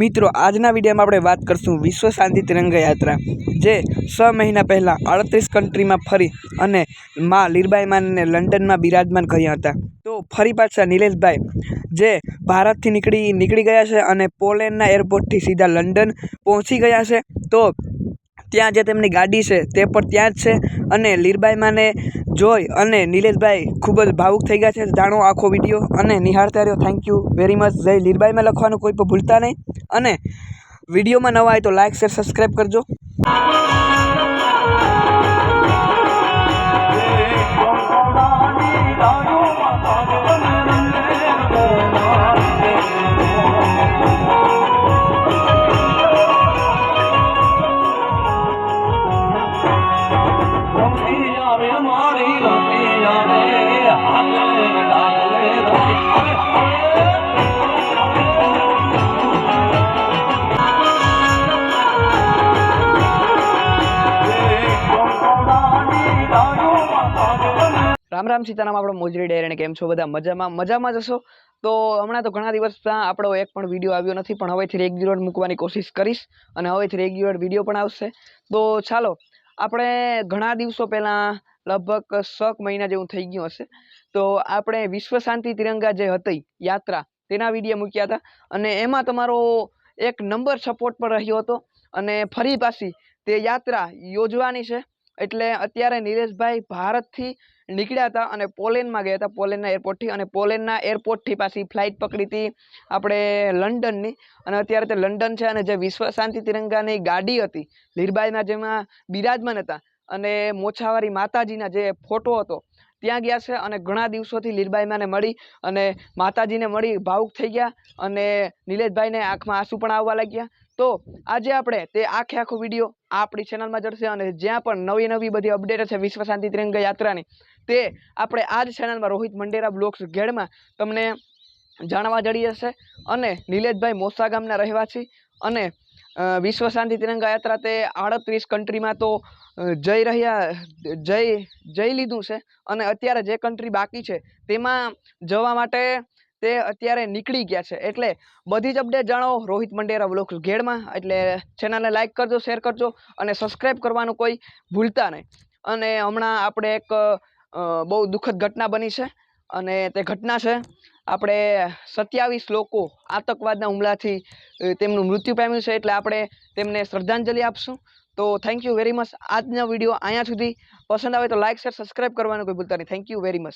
મિત્રો, આજના વિડીયોમાં આપણે વાત કરશું વિશ્વ શાંતિ તિરંગા જે છ મહિના પહેલાં અડત્રીસ કન્ટ્રીમાં ફરી અને મા લીરબાઈ માનને લંડનમાં બિરાજમાન કર્યા હતા. તો ફરી પાછા નિલેશભાઈ, જે ભારતથી નીકળી નીકળી ગયા છે અને પોલેન્ડના એરપોર્ટથી સીધા લંડન પહોંચી ગયા છે. તો ત્યાં જે તેમની ગાડી છે તે પણ ત્યાં જ છે અને લીરબાઈ માને જોઈ અને નિલેશભાઈ ખૂબ જ ભાવુક થઈ ગયા છે. જાણો આખો વીડિયો અને નિહાળતા રહ્યો થેન્ક યુ વેરી મચ જય લીરબાઈમાં લખવાનું કોઈ પણ ભૂલતા નહીં. અને વિડીયોમાં નવા હોય તો લાઇક શેર સબસ્ક્રાઈબ કરજો. રામ રામ સીતારામ, આપણો મોજરી ડેરીને કેમ છો બધા મજામાં? મજામાં જશો તો હમણાં તો ઘણા દિવસમાં આપણો એક પણ વીડિયો આવ્યો નથી, પણ હવેથી રેગ્યુલર મૂકવાની કોશિશ કરીશ અને હવેથી રેગ્યુલર વીડિયો પણ આવશે. તો ચાલો આપણે ઘણા દિવસો પહેલાં, લગભગ છ મહિના જેવું થઈ ગયું હશે. તો આપણે વિશ્વ શાંતિ તિરંગા જે હતી, યાત્રા, તેના વીડિયો મૂક્યા હતા. અને એમાં તમારો એક નંબર સપોર્ટ પણ રહ્યો હતો. અને ફરી પાછી તે યાત્રા યોજવાની છે. એટલે અત્યારે નિલેશભાઈ ભારતથી નીકળ્યા હતા અને પોલેન્ડમાં ગયા હતા. પોલેન્ડના એરપોર્ટથી અને પોલેન્ડના એરપોર્ટથી પાછી ફ્લાઇટ પકડી હતી આપણે લંડનની. અને અત્યારે તે લંડન છે અને જે વિશ્વ શાંતિ તિરંગાની ગાડી હતી, લીરબાઈના જેમાં બિરાજમાન હતા અને મોછાવારી માતાજીના જે ફોટો હતો, ત્યાં ગયા છે અને ઘણા દિવસોથી લીરબાઈમાને મળી અને માતાજીને મળી ભાવુક થઈ ગયા અને નિલેશભાઈને આંખમાં આંસુ પણ આવવા લાગ્યા. તો આજે આપણે તે આખે આખો વીડિયો આપણી ચેનલમાં જડશે અને જ્યાં પણ નવી નવી બધી અપડેટ છે વિશ્વ શાંતિ તિરંગા યાત્રાની, તે આપણે આ જ ચેનલમાં રોહિત મંડેરા બ્લોગ્સ ઘેડમાં તમને જાણવા જડી જશે. અને નિલેશભાઈ મોસા ગામના રહેવાસી અને વિશ્વ શાંતિ તિરંગા યાત્રા તે આડત્રીસ કન્ટ્રીમાં તો જઈ રહ્યા, જઈ જઈ લીધું છે. અને અત્યારે જે કન્ટ્રી બાકી છે, તેમાં જવા માટે તે અત્યારે નીકળી ગયા છે. એટલે બધી જ અપડેટ જાણો. રોહિત મંડેરા બ્લોગ્સ ઘેડમાં. એટલે ચેનલને લાઇક કરજો શેર કરજો અને સબસ્ક્રાઈબ કરવાનું કોઈ ભૂલતા નહીં. અને હમણાં આપણે એક બહુ દુઃખદ ઘટના બની છે અને તે ઘટના છે, આપણે સત્યાવીસ લોકો આતંકવાદના હુમલાથી તેમનું મૃત્યુ પામ્યું છે. એટલે આપણે તેમને શ્રદ્ધાંજલિ આપશું. તો થેન્ક યુ વેરી મચ આજનો વીડિયો અહીંયા સુધી. પસંદ આવે તો લાઇક શેર સબસ્ક્રાઈબ કરવાનું કોઈ ભૂલતા નહીં. Thank you very much